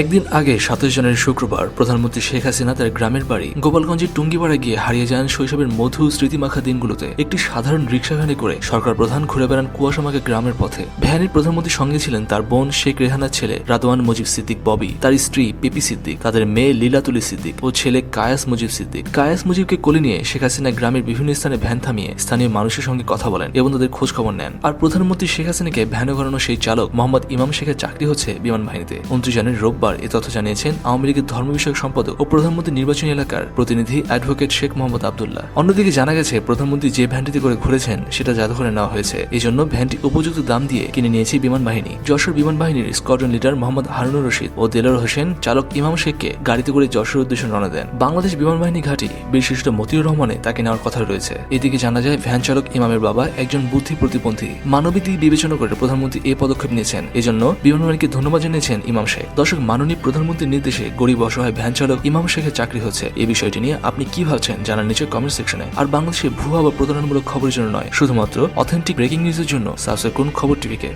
একদিন আগে সাতাশ জানুয়ারি শুক্রবার প্রধানমন্ত্রী শেখ হাসিনা তার গ্রামের বাড়ি গোপালগঞ্জের টুঙ্গিপাড়া গিয়ে হারিয়ে যান শৈশবের মধু স্মৃতিমাখা দিনগুলোতে। একটি সাধারণ রিক্সা ভ্যানে করে সরকার প্রধান ঘুরে বেড়ান কুয়াশামাখা গ্রামের পথে। ভ্যানের প্রধানমন্ত্রীর সঙ্গে ছিলেন তার বোন শেখ রেহানার ছেলে রাদওয়ান মুজিব সিদ্দিক ববি, তার স্ত্রী পিপি সিদ্দিক, তাদের মেয়ে লীলাতুলি সিদ্দিক ও ছেলে কায়াস মুজিব সিদ্দিক। কায়াস মুজিবকে কোলে নিয়ে শেখ হাসিনা গ্রামের বিভিন্ন স্থানে ভ্যান থামিয়ে স্থানীয় মানুষের সঙ্গে কথা বলেন এবং তাদের খোঁজ খবর নেন। আর প্রধানমন্ত্রী শেখ হাসিনাকে ভ্যানে করানো সেই চালক মোহাম্মদ ইমাম শেখের চাকরি হচ্ছে বিমান বাহিনীতে। উনত্রিশ জানুয়ারি রোববার এ তথ্য জানিয়েছেন আওয়ামী লীগের ধর্ম বিষয়ক সম্পাদক ও প্রধানমন্ত্রী নির্বাচনী এলাকার প্রতিনিধি অ্যাডভোকেট শেখ মোহাম্মদ আবদুল্লাহ। অন্যদিকে জানা গেছে, প্রধানমন্ত্রী যে ভ্যানটিতে করে ঘুরেছেন, সেটা জাদুঘরে নেওয়া হয়েছে। এই জন্য ভ্যানটি উপযুক্ত দাম দিয়ে কিনে নিয়েছে বিমান বাহিনী। যশোর বিমান বাহিনীর স্কোয়াড্রন লিডার মোহাম্মদ হারুনুর রশিদ ও দেলোর হোসেন চালক ইমাম শেখকে গাড়িতে করে যশোর উদ্দেশ্যে রওনা দেন। বাংলাদেশ বিমান বাহিনী ঘাঁটি বিশিষ্ট মতিউর রহমানে তাকে নেওয়ার কথা রয়েছে। এদিকে জানা যায়, ভ্যান চালক ইমামের বাবা একজন বুদ্ধি প্রতিপন্থী মানবিক দিক বিবেচনা করে প্রধানমন্ত্রী এ পদক্ষেপ নিয়েছেন। এজন্য বিমান বাহিনীকে ধন্যবাদ জানিয়েছেন ইমাম শেখ। দর্শক মাননীয় প্রধানমন্ত্রীর নির্দেশে গরিব অসহায় ভ্যান চালক ইমাম শেখের চাকরি হচ্ছে। এই বিষয়টি নিয়ে আপনি কি ভাবছেন জানার নিচে কমেন্ট সেকশনে আর বাংলাদেশের ভুয়া বা প্রতারণামূলক খবরের জন্য নয়, শুধুমাত্র অথেন্টিক ব্রেকিং নিউজের জন্য সাবস্ক্রাইব করুন খবর টিভিকে।